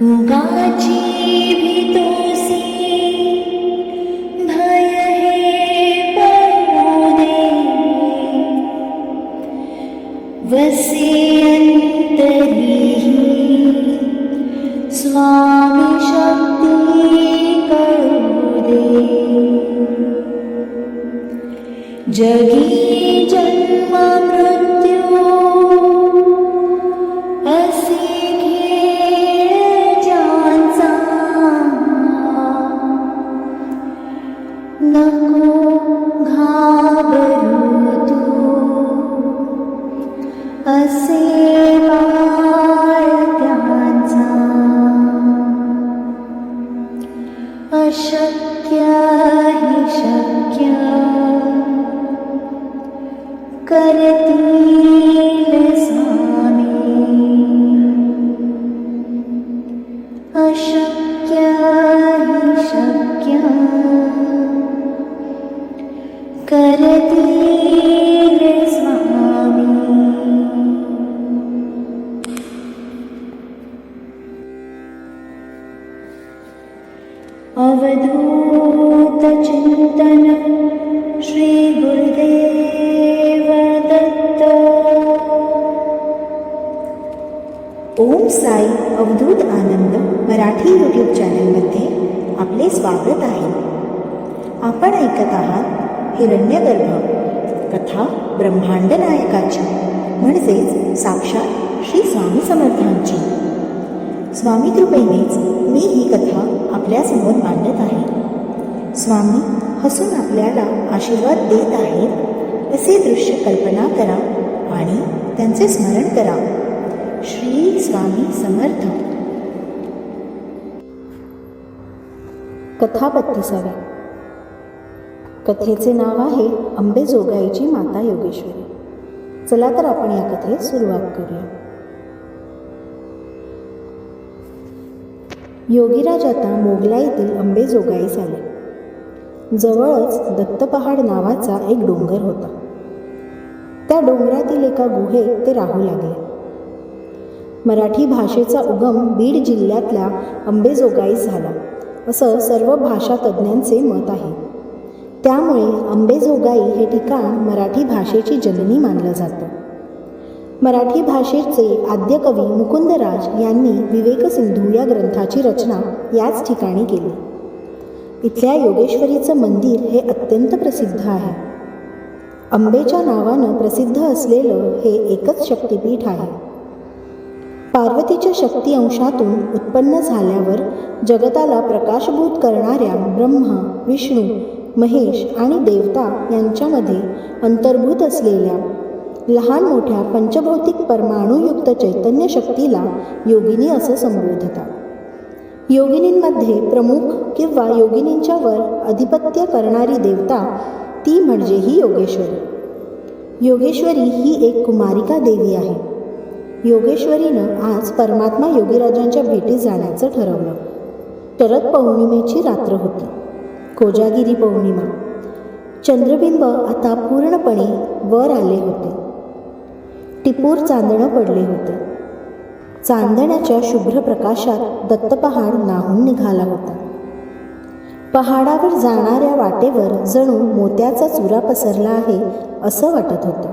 उगाची भीतोसी भय हे पडू वसे अंतरीही स्वामी शक्ती कळू दे जगी श्री दत्त ओम साई अवधूत आनंद मराठी यूट्यूब चॅनलमध्ये आपले स्वागत आहे. आपण ऐकत आहात हिरण्यगर्भ कथा ब्रह्मांड नायकाची म्हणजेच साक्षात श्री स्वामी समर्थांची. स्वामी कृपेनेच मी ही कथा आपल्यासमोर मांडत आहे. स्वामी हसून आपल्याला आशीर्वाद देत आहेत. असे दृश्य कल्पना करा आणि त्यांचे स्मरण करा. श्री स्वामी समर्थ. कथा बत्तीसावी कथेचे नाव आहे अंबेजोगाईची माता योगेश्वरी. चला तर आपण या कथेत सुरुवात करूया. योगीराज आता मोगलाईतील अंबेजोगाईस आले. जवळच दत्तपहाड नावाचा एक डोंगर होता. त्या डोंगरातील एका गुहेत ते राहू लागले. मराठी भाषेचा उगम बीड जिल्ह्यातल्या अंबेजोगाईस झाला असं सर्व भाषा तज्ज्ञांचे मत आहे. त्यामुळे अंबेजोगाई हे ठिकाण मराठी भाषेची जननी मानलं जातं. मराठी भाषेचे आद्यकवी मुकुंदराज यांनी विवेकसिंधू या ग्रंथाची रचना याच ठिकाणी केली. इथल्या योगेश्वरीचं मंदिर हे अत्यंत प्रसिद्ध आहे. अंबेच्या नावानं प्रसिद्ध असलेलं हे एकच शक्तिपीठ आहे. पार्वतीच्या शक्ती अंशातून उत्पन्न झाल्यावर जगताला प्रकाशभूत करणाऱ्या ब्रह्मा विष्णू महेश आणि देवता यांच्यामध्ये अंतर्भूत असलेल्या लहान मोठ्या पंचभौतिक परमाणुयुक्त चैतन्य शक्तीला योगिनी असं संबोधतात. योगिनींमध्ये प्रमुख किंवा योगिनींच्यावर अधिपत्य करणारी देवता ती म्हणजे ही योगेश्वरी. योगेश्वरी ही एक कुमारिका देवी आहे. योगेश्वरीनं आज परमात्मा योगीराजांच्या भेटीत जाण्याचं ठरवलं. शरद पौर्णिमेची रात्र होती. कोजागिरी पौर्णिमा. चंद्रबिंब आता पूर्णपणे वर आले होते. टिपूर चांदणं पडले होते. चांदण्याच्या शुभ्र प्रकाशात दत्तपहाड नाहून निघाला होता. पहाडावर जाणाऱ्या वाटेवर जणू मोत्याचा चुरा पसरला आहे असं वाटत होतं.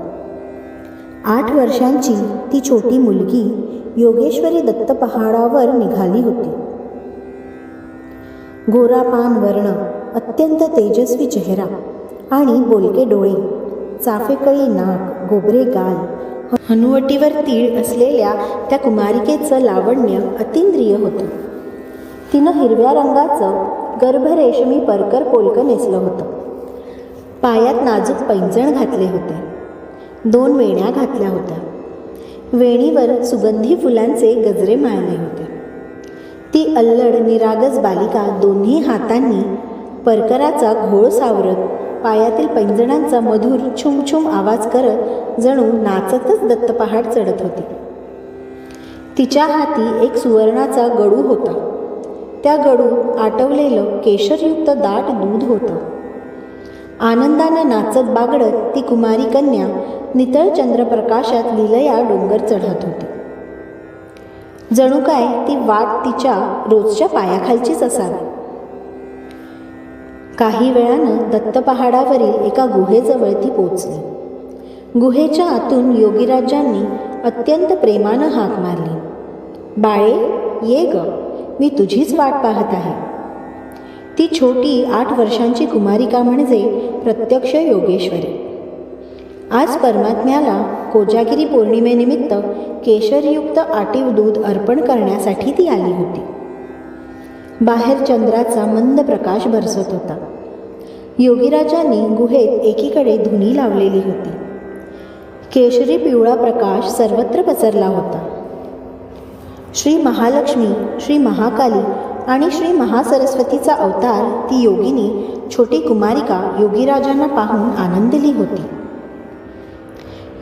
आठ वर्षांची ती छोटी मुलगी योगेश्वरी दत्त पहाडावर निघाली होती. गोरापान वर्ण अत्यंत तेजस्वी चेहरा आणि बोलके डोळे चाफेकळी नाक गोबरे गाल हनुवटीवर तीळ असलेल्या त्या कुमारिकेचं लावण्य अतिंद्रिय होतं. तिनं हिरव्या रंगाचं गर्भरेशमी परकर पोलकं नेसलं होतं. पायात नाजूक पैंजण घातले होते. दोन वेण्या घातल्या होत्या. वेणीवर सुगंधी फुलांचे गजरे माळले होते. ती अल्लड निरागस बालिका दोन्ही हातांनी परकराचा घोळ सावरत पायातील पैंजणांचा मधुर छुमछुम आवाज करत जणू नाचतच दत्तपहाड चढत होती. तिच्या हाती एक सुवर्णाचा गडू होता. त्या गडू आटवलेलं केशरयुक्त दाट दूध होतं. आनंदानं नाचत बागडत ती कुमारी कन्या नितळ चंद्रप्रकाशात लिलया डोंगर चढत होती. जणू काय ती वाट तिच्या रोजच्या पायाखालचीच असावी. काही वेळानं दत्तपहाडावरील एका गुहेजवळ ती पोचली. गुहेच्या आतून योगीराजांनी अत्यंत प्रेमानं हाक मारली. बाळे ये ग मी तुझीच वाट पाहत आहे. ती छोटी आठ वर्षांची कुमारिका म्हणजे प्रत्यक्ष योगेश्वरी. आज परमात्म्याला कोजागिरी पौर्णिमेनिमित्त केशरयुक्त आटीव दूध अर्पण करण्यासाठी ती आली होती. बाहेर चंद्राचा मंद प्रकाश बरसत होता. योगीराजांनी गुहेत एकीकडे धुनी लावलेली होती. केशरी पिवळा प्रकाश सर्वत्र पसरला होता. श्री महालक्ष्मी श्री महाकाली आणि श्री महासरस्वतीचा अवतार ती योगिनी छोटी कुमारिका योगीराजांना पाहून आनंदली होती.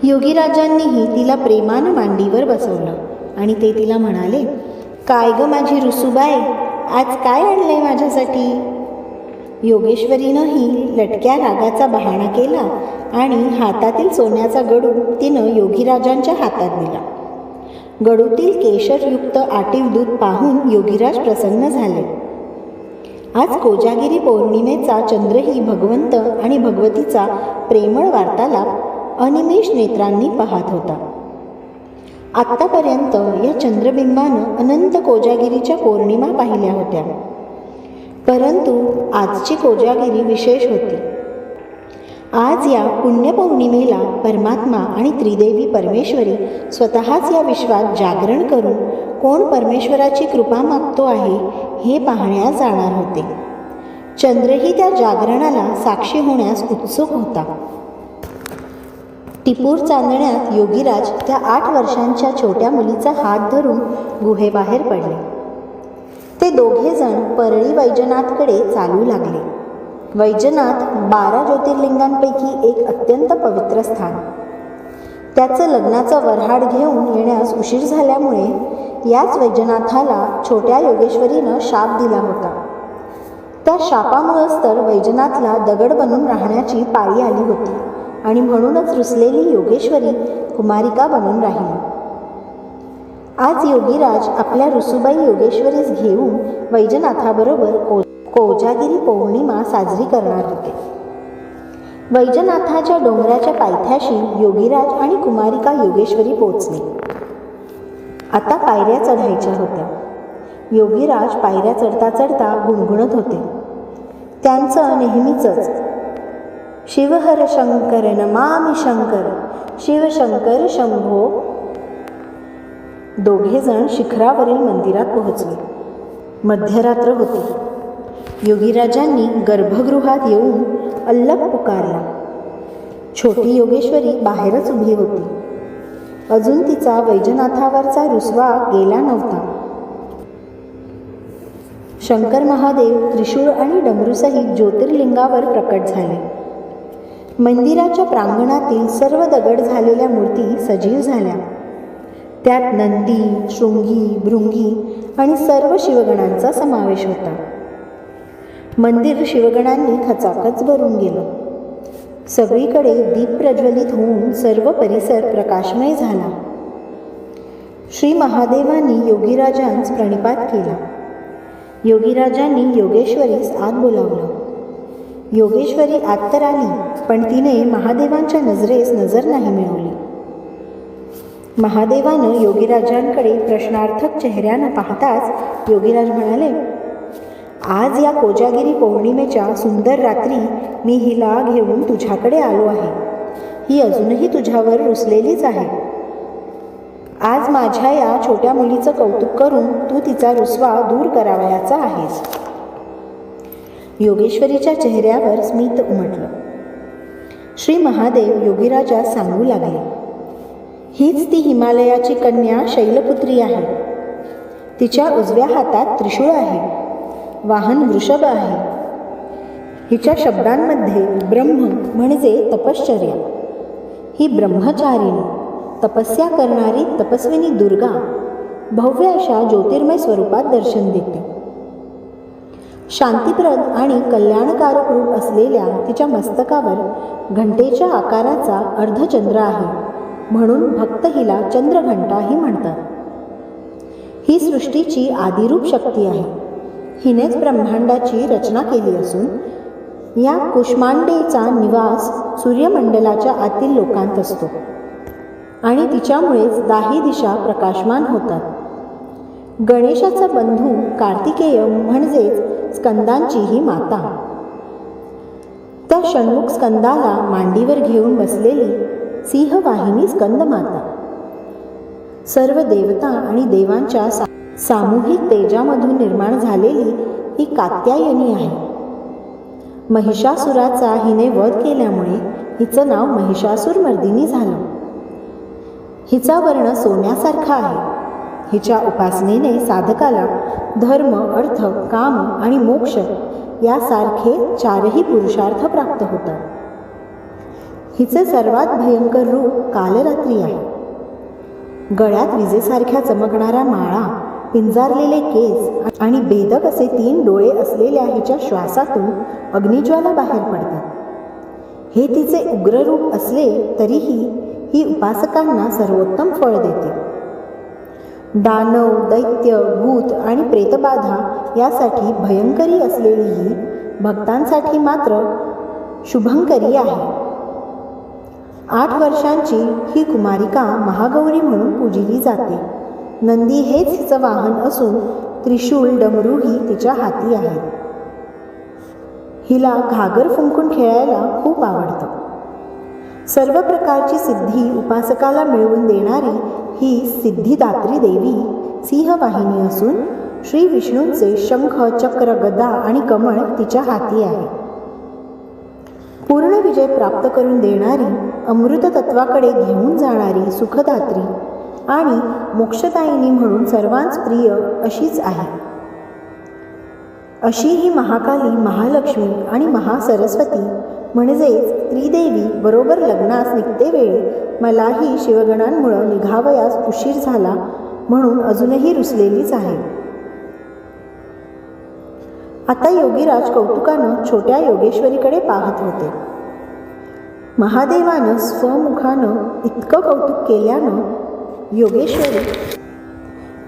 योगीराजांनीही तिला प्रेमानं मांडीवर बसवलं आणि ते तिला म्हणाले काय ग माझी रुसुबाई? आज काय आणलंय माझ्यासाठी? योगेश्वरीनंही लटक्या रागाचा बहाणा केला आणि हातातील सोन्याचा गडू तिनं योगीराजांच्या हातात दिला. गडूतील केशरयुक्त आटीव दूध पाहून योगीराज प्रसन्न झाले. आज कोजागिरी पौर्णिमेचा चंद्रही भगवंत आणि भगवतीचा प्रेमळ वार्तालाप अनिमेष नेत्रांनी पाहत होता. आत्तापर्यंत या चंद्रबिंबानं अनंत कोजागिरीच्या पौर्णिमा पाहिल्या होत्या. परंतु आजची कोजागिरी विशेष होती. आज या पुण्यपौर्णिमेला परमात्मा आणि त्रिदेवी परमेश्वरी स्वतःच या विश्वात जागरण करून कोण परमेश्वराची कृपा मागतो आहे हे पाहण्यास जाणार होते. चंद्रही त्या जागरणाला साक्षी होण्यास उत्सुक होता. टिपूर चांदण्यात योगीराज त्या आठ वर्षांच्या छोट्या मुलीचा हात धरून गुहेबाहेर पडले. ते दोघे जण परळी वैजनाथकडे चालू लागले. वैजनाथ बारा ज्योतिर्लिंगांपैकी एक अत्यंत पवित्र स्थान. त्याचं लग्नाचं वऱ्हाड घेऊन येण्यास उशीर झाल्यामुळे याच वैजनाथाला छोट्या योगेश्वरीनं शाप दिला होता. त्या शापामुळंच तर वैजनाथला दगड बनून राहण्याची पाळी आली होती. आणि म्हणूनच रुसलेली योगेश्वरी कुमारिका बनून राहिली. आज योगीराज आपल्या रुसुबाई योगेश्वरीस घेऊन वैजनाथाबरोबर को कोजागिरी पौर्णिमा साजरी करणार होते. वैजनाथाच्या डोंगराच्या पायथ्याशी योगीराज आणि कुमारिका योगेश्वरी पोचले आता पायऱ्या चढायच्या होत्या. योगीराज पायऱ्या चढता चढता गुणगुणत होते. त्यांचं नेहमीचंच शिवहर शंकर नमामि शंकर शिवशंकर शंभो. दोघेजण शिखरावरील मंदिरात पोहोचले. मध्यरात्र होती. योगीराजांनी गर्भगृहात येऊन अल्लप पुकारला. छोटी योगेश्वरी बाहेरच उभी होती. अजून तिचा वैजनाथावरचा रुसवा गेला नव्हता. शंकर महादेव त्रिशूळ आणि डमरूसहित ज्योतिर्लिंगावर प्रकट झाले. मंदिराच्या प्रांगणातील सर्व दगड झालेल्या मूर्ती सजीव झाल्या. त्यात नंदी शृंगी भृंगी आणि सर्व शिवगणांचा समावेश होता. मंदिर शिवगणांनी खचाखच भरून गेलं. सगळीकडे दीप प्रज्वलित होऊन सर्व परिसर प्रकाशमय झाला. श्री महादेवांनी योगीराजांस प्रणिपात केला. योगीराजांनी योगेश्वरीस आत बोलावलं. योगेश्वरी आत तर आली पण तिने महादेवांच्या नजरेस नजर नाही मिळवली. महादेवानं योगीराजांकडे प्रश्नार्थक चेहऱ्यानं पाहताच योगीराज म्हणाले आज या कोजागिरी पौर्णिमेच्या सुंदर रात्री मी हिला घेऊन तुझ्याकडे आलो आहे. ही अजूनही तुझ्यावर रुसलेलीच आहे. आज माझ्या या छोट्या मुलीचं कौतुक करून तू तिचा रुसवा दूर करावयाचा आहेस. योगेश्वरीच्या चेहऱ्यावर स्मित उमटलं. श्री महादेव योगीराजास सांगू लागले हीच ती हिमालयाची कन्या शैलपुत्री आहे. तिच्या उजव्या हातात त्रिशूळ आहे वाहन वृषभ आहे. हिच्या शब्दांमध्ये ब्रह्म म्हणजे तपश्चर्या. ही ब्रह्मचारिणी तपस्या करणारी तपस्विनी दुर्गा भव्य अशा ज्योतिर्मय स्वरूपात दर्शन देते. शांतिप्रद आणि कल्याणकारक रूप असलेल्या तिच्या मस्तकावर घंटेच्या आकाराचा अर्धचंद्र आहे. म्हणून भक्त हिला चंद्रघंटाही म्हणतात. ही सृष्टीची आदिरूप शक्ती आहे. हिनेच ब्रह्मांडाची रचना केली असून या कुष्मांडेचा निवास सूर्यमंडलाच्या आतील लोकांत असतो. आणि तिच्यामुळेच दाही दिशा प्रकाशमान होतात. गणेशाचा बंधू कार्तिकेय म्हणजेच स्कंदांची ही माता. त्या षण्मुख स्कंदाला मांडीवर घेऊन बसलेली सिंहवाहिनी स्कंद माता सर्व देवता आणि देवांच्या सा सामूहिक तेजामधून निर्माण झालेली ही कात्यायनी आहे. महिषासुराचा हिने वध केल्यामुळे हिचं नाव महिषासूरमर्दिनी झालं. हिचा वर्ण सोन्यासारखा आहे. हिच्या उपासनेने साधकाला धर्म अर्थ काम आणि मोक्ष यासारखे चारही पुरुषार्थ प्राप्त होतात. हिचे सर्वात भयंकर रूप कालरात्री आहे. गळ्यात विजेसारख्या चमकणाऱ्या माळा पिंजारलेले केस आणि बेदक असे तीन डोळे असलेल्या हिच्या श्वासातून अग्निज्वाला बाहेर पडतात. हे तिचे उग्र रूप असले तरीही ही उपासकांना सर्वोत्तम फळ देते. दानव दैत्य भूत आणि प्रेतबाधा यासाठी भयंकरी असलेली ही भक्तांसाठी मात्र शुभंकरी आहे. आठ वर्षांची ही कुमारिका महागौरी म्हणून पूजिली जाते. नंदी हेच हिचं वाहन असून त्रिशूल डमरूही तिच्या हाती आहेत हिला घागर फुंकून खेळायला खूप आवडतं. सर्व प्रकारची सिद्धी उपासकाला मिळवून देणारी ही सिद्धिदात्री देवी सिंहवाहिनी असून श्री विष्णूंचे शंख चक्र गदा आणि कमळ तिच्या हाती आहे. पूर्ण विजय प्राप्त करून देणारी अमृत तत्वाकडे घेऊन जाणारी सुखदात्री आणि मोक्षदायिनी म्हणून सर्वांच प्रिय अशीच आहे. अशी ही महाकाली महालक्ष्मी आणि महासरस्वती म्हणजेच त्रिदेवी बरोबर लग्नास निघते वेळी मलाही शिवगणांमुळं निघावयास उशीर झाला म्हणून अजूनही रुसलेलीच आहे. आता योगीराज कौतुकानं छोट्या योगेश्वरीकडे पाहत होते. महादेवानं स्वमुखानं इतकं कौतुक केल्यानं योगेश्वरी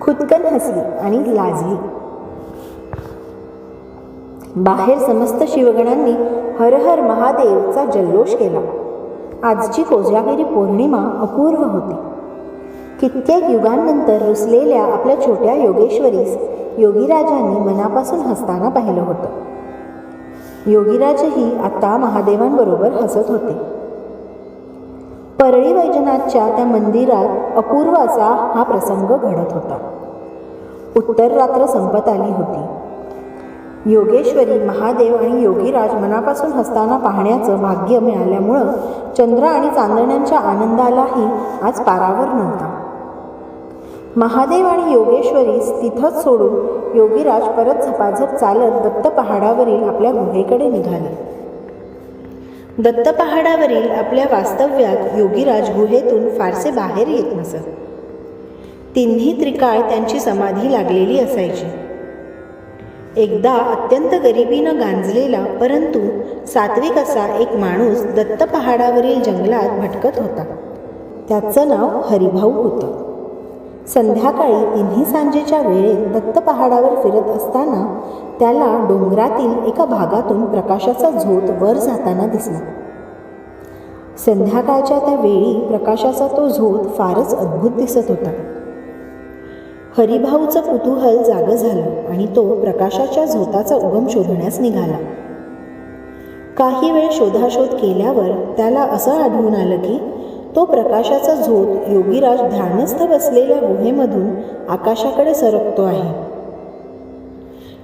खुदकन हसली आणि लाजली. बाहेर समस्त शिवगणांनी हर हर महादेवचा जल्लोष केला. आजची कोजागिरी पौर्णिमा अपूर्व होती. कित्येक युगांनंतर रुसलेल्या आपल्या छोट्या योगेश्वरीस योगीराजांनी मनापासून हसताना पाहिलं होतं. योगीराजही आता महादेवांबरोबर हसत होते. परळी वैजनाथच्या त्या मंदिरात अपूर्व असा हा प्रसंग घडत होता. उत्तर रात्र संपत आली होती. योगेश्वरी महादेव आणि योगीराज मनापासून हसताना पाहण्याचं भाग्य मिळाल्यामुळं चंद्र आणि चांदण्यांच्या आनंदालाही आज पारावर नव्हता. महादेव आणि योगेश्वरी तिथंच सोडून योगीराज परत झपाझप चालत दत्त पहाडावरील आपल्या गुहेकडे निघाले. दत्त पहाडावरील आपल्या वास्तव्यात योगीराज गुहेतून फारसे बाहेर येत नसत. तिन्ही त्रिकाळ त्यांची समाधी लागलेली असायची. एकदा अत्यंत गरिबीनं गांजलेला परंतु सात्विक असा एक माणूस दत्त पहाडावरील जंगलात भटकत होता. त्याचं नाव हरिभाऊ होतं. संध्याकाळी तिन्ही सांजेच्या वेळेत दत्त पहाडावर फिरत असताना त्याला डोंगरातील एका भागातून प्रकाशाचा झोत वर जाताना दिसला. संध्याकाळच्या त्या वेळी प्रकाशाचा तो झोत फारच अद्भुत दिसत होता. हरिभाऊचं कुतूहल जागं झालं आणि तो प्रकाशाच्या झोताचा उगम शोधण्यास निघाला. काही वेळ शोधाशोध केल्यावर त्याला असं आढळून आलं की तो प्रकाशाचा झोत योगीराज ध्यानस्थ बसलेल्या गुहेमधून आकाशाकडे सरकतो आहे.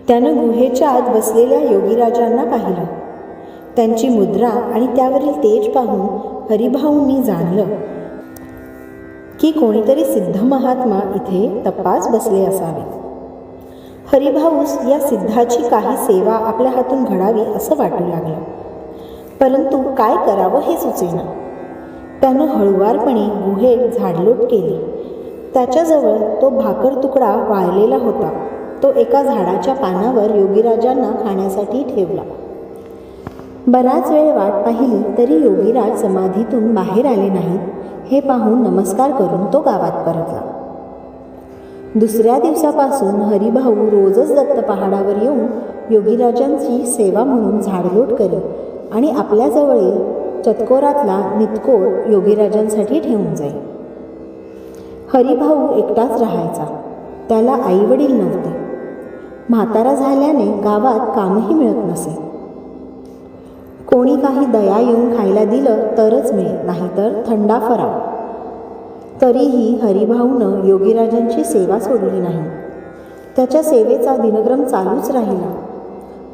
त्यानं गुहेच्या आत बसलेल्या योगीराजांना पाहिलं. त्यांची मुद्रा आणि त्यावरील तेज पाहून हरिभाऊंनी जाणलं की कोणीतरी सिद्ध महात्मा इथे तपास बसले असावे हरिभाऊस या सिद्धाची काही सेवा आपल्या हातून घडावी असं वाटू लागलं. परंतु काय करावं हे सुचेना. त्यानं हळुवारपणे गुहेत झाडलोट केली. त्याच्याजवळ तो भाकर तुकडा वाळलेला होता. तो एका झाडाच्या पानावर योगीराजांना खाण्यासाठी ठेवला. बराच वेळ वाट पाहिली तरी योगीराज समाधीतून बाहेर आले नाहीत. हे पाहून नमस्कार करून तो गावात परतला. दुसऱ्या दिवसापासून हरिभाऊ रोजच दत्त पहाडावर येऊन योगीराजांची सेवा म्हणून झाडलोट करी आणि आपल्याजवळील चतकोरातला नितकोर योगीराजांसाठी ठेवून जाई. हरिभाऊ एकटाच राहायचा. त्याला आईवडील नव्हते. म्हातारा झाल्याने गावात कामही मिळत नसे. कोणी काही दया येऊन खायला दिलं तरच मिळेल नाहीतर थंडा फराव तरीही हरिभाऊनं योगीराजांची सेवा सोडली नाही. त्याच्या सेवेचा दिनक्रम चालूच राहिला.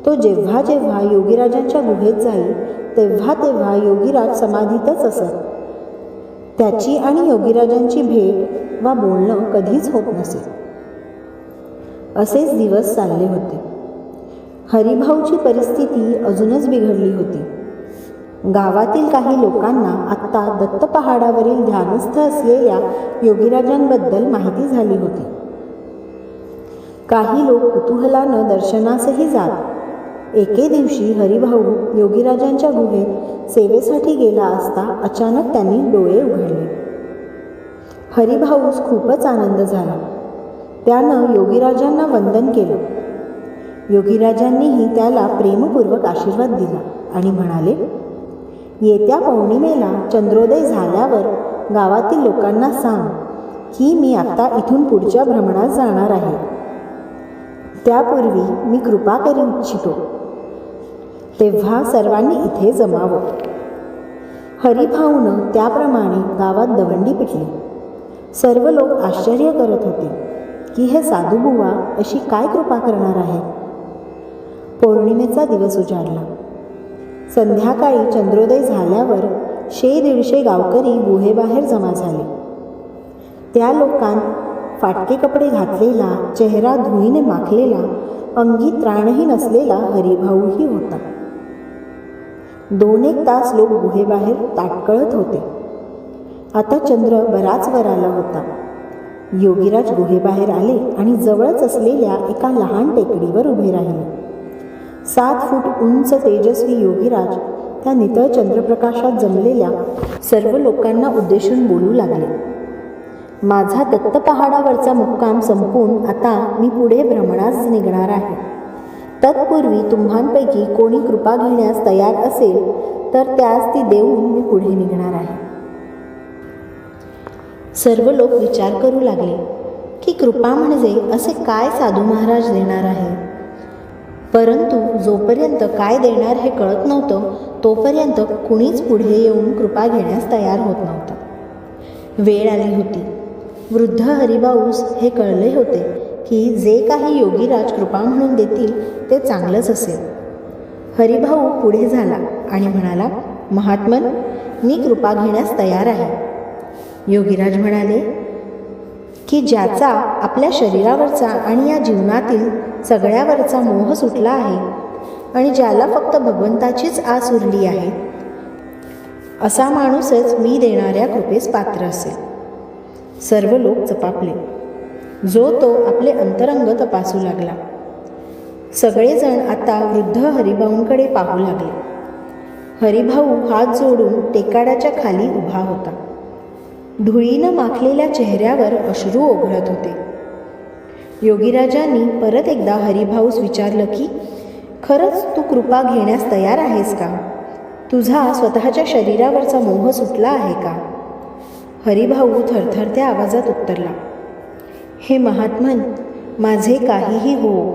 तो जेव्हा जेव्हा योगीराजांच्या गुहेत जाईल तेव्हा तेव्हा योगीराज समाधीतच असत. त्याची आणि योगीराजांची भेट वा बोलणं कधीच होत नसे. असेच दिवस चालले होते. हरिभाऊची परिस्थिती अजूनच बिघडली होती. गावातील काही लोकांना आत्ता दत्त पहाडावरील ध्यानस्थ असलेल्या योगीराजांबद्दल माहिती झाली होती. काही लोक कुतूहलानं दर्शनासही जात. एके दिवशी हरिभाऊ योगीराजांच्या गुहेत सेवेसाठी गेला असता अचानक त्यांनी डोळे उघडले. हरिभाऊस खूपच आनंद झाला. त्यानं योगीराजांना वंदन केलं. योगीराजांनीही त्याला प्रेमपूर्वक आशीर्वाद दिला आणि म्हणाले येत्या पौर्णिमेला चंद्रोदय झाल्यावर गावातील लोकांना सांग की मी आता इथून पुढच्या भ्रमणात जाणार आहे. त्यापूर्वी मी कृपा करू इच्छितो. तेव्हा सर्वांनी इथे जमावं. हरिभाऊनं त्याप्रमाणे गावात दवंडी पिटली. सर्व लोक आश्चर्य करत होते की हे साधूबुवा अशी काय कृपा करणार आहे पौर्णिमेचा दिवस उजाडला. संध्याकाळी चंद्रोदय झाल्यावर शे दीडशे गावकरी गुहेबाहेर जमा झाले. त्या लोकांत फाटके कपडे घातलेला चेहरा धुळीने माखलेला अंगी त्राणही नसलेला हरिभाऊही होता. दोन एक तास लोक गुहेबाहेर ताटकळत होते. आता चंद्र बराच वर आला होता. योगीराज गुहेबाहेर आले आणि जवळच असलेल्या एका लहान टेकडीवर उभे राहिले. सात फूट उंच तेजस्वी योगीराज त्या नितळ चंद्रप्रकाशात जमलेल्या सर्व लोकांना उद्देशून बोलू लागले. माझा दत्तपहाडावरचा मुक्काम संपून आता मी पुढे भ्रमणास निघणार आहे. तत्पूर्वी तुम्हांपैकी कोणी कृपा घेण्यास तयार असेल तर त्यास ती देऊन मी पुढे निघणार आहे. सर्व लोक विचार करू लागले की कृपा म्हणजे असे काय साधू महाराज देणार आहे परंतु जोपर्यंत काय देणार हे कळत नव्हतं तोपर्यंत कुणीच पुढे येऊन कृपा घेण्यास तयार होत नव्हतं. वेळ आली होती. वृद्ध हरिभाऊस हे कळले होते की जे काही योगीराज कृपा म्हणून देतील ते चांगलंच असेल. हरिभाऊ पुढे झाला आणि म्हणाला महात्मन मी कृपा घेण्यास तयार आहे. योगीराज म्हणाले की ज्याचा आपल्या शरीरावरचा आणि या जीवनातील सगळ्यावरचा मोह सुटला आहे आणि ज्याला फक्त भगवंताचीच आस उरली आहे असा माणूसच मी देणाऱ्या कृपेस पात्र असेल. सर्व लोक चपापले जो तो आपले अंतरंग तपासू लागला. सगळेजण आता वृद्ध हरिभाऊंकडे पाहू लागले. हरिभाऊ हात जोडून टेकाडाच्या खाली उभा होता. धुळीनं माखलेल्या चेहऱ्यावर अश्रू ओघळत होते. योगीराजांनी परत एकदा हरिभाऊस विचारलं की खरंच तू कृपा घेण्यास तयार आहेस का? तुझा स्वतःच्या शरीरावरचा मोह सुटला आहे का? हरिभाऊ थरथरत्या आवाजात उत्तरला हे महात्मन माझे काहीही हो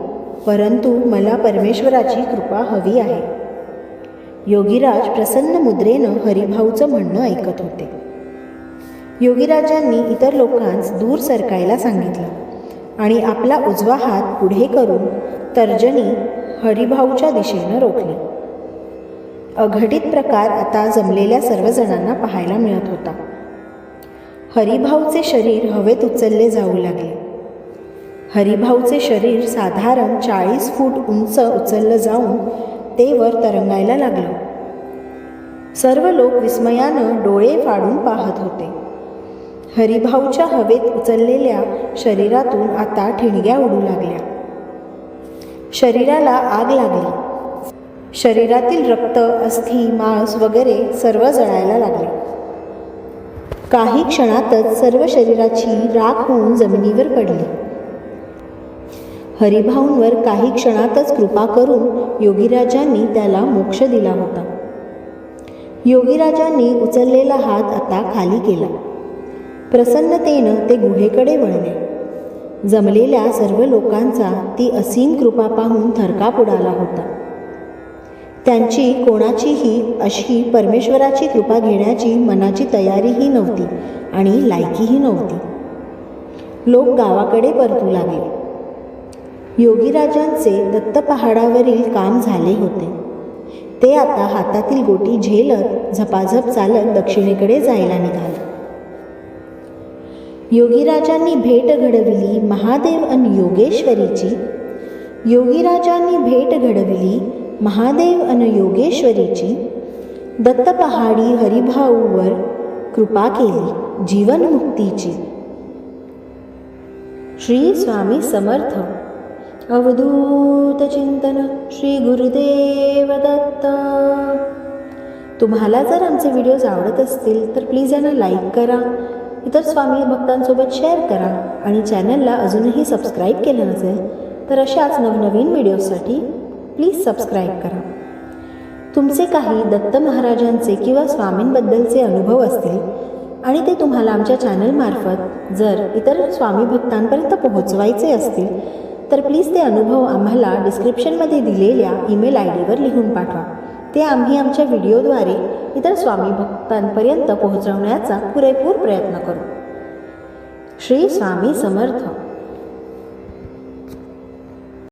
परंतु मला परमेश्वराची कृपा हवी आहे. योगीराज प्रसन्न मुद्रेनं हरिभाऊचं म्हणणं ऐकत होते. योगीराजांनी इतर लोकांस दूर सरकायला सांगितलं आणि आपला उजवा हात पुढे करून तर्जनी हरिभाऊच्या दिशेनं रोखली. अघटित प्रकार आता जमलेल्या सर्वजणांना पाहायला मिळत होता. हरिभाऊचे शरीर हवेत उचलले जाऊ लागले. हरिभाऊचे शरीर साधारण चाळीस फूट उंच उचललं जाऊन ते वर तरंगायला लागलं. सर्व लोक विस्मयानं डोळे फाडून पाहत होते. हरिभाऊच्या हवेत उचललेल्या शरीरातून आता ठिणग्या उडू लागल्या. शरीराला आग लागली. शरीरातील रक्त अस्थि मांस वगैरे सर्व जळायला लागले. काही क्षणातच सर्व शरीराची राख होऊन जमिनीवर पडली. हरिभाऊंवर काही क्षणातच कृपा करून योगीराजांनी त्याला मोक्ष दिला होता. योगीराजांनी उचललेला हात आता खाली केला. प्रसन्नतेनं ते गुहेकडे वळले. जमलेल्या सर्व लोकांचा ती असीम कृपा पाहून थरकाप उडाला होता. त्यांची कोणाचीही अशी परमेश्वराची कृपा घेण्याची मनाची तयारीही नव्हती आणि लायकीही नव्हती. लोक गावाकडे परतू लागले. योगीराजांचे दत्तपहाडावरील काम झाले होते. ते आता हातातील गोटी झेलत झपाझप चालत दक्षिणेकडे जायला निघाले. योगीराजांनी भेट घडविली महादेव अन योगेश्वरीची. योगीराजांनी भेट घडविली महादेव अन योगेश्वरीची. दत्तपहाडी हरिभाऊवर कृपा केली जीवनमुक्तीची. श्री स्वामी समर्थ. अवधूत चिंतन श्री गुरुदेव दत्त. तुम्हाला जर आमचे व्हिडिओज आवडत असतील तर प्लीज यांना लाईक करा. इतर स्वामी भक्तांसोबत शेअर करा आणि चॅनलला अजूनही सबस्क्राईब केलं नसेल तर अशाच नवनवीन व्हिडिओसाठी प्लीज सबस्क्राईब करा. तुमचे काही दत्त महाराजांचे किंवा स्वामींबद्दलचे अनुभव असतील आणि ते तुम्हाला आमच्या चॅनलमार्फत जर इतर स्वामी भक्तांपर्यंत पोहोचवायचे असतील तर प्लीज ते अनुभव आम्हाला डिस्क्रिप्शनमध्ये दिलेल्या ईमेल आय डीवर लिहून पाठवा. ते आम्ही आमच्या व्हिडिओद्वारे इतर स्वामी भक्तांपर्यंत पोहोचवण्याचा पुरेपूर प्रयत्न करू. श्री स्वामी समर्थ.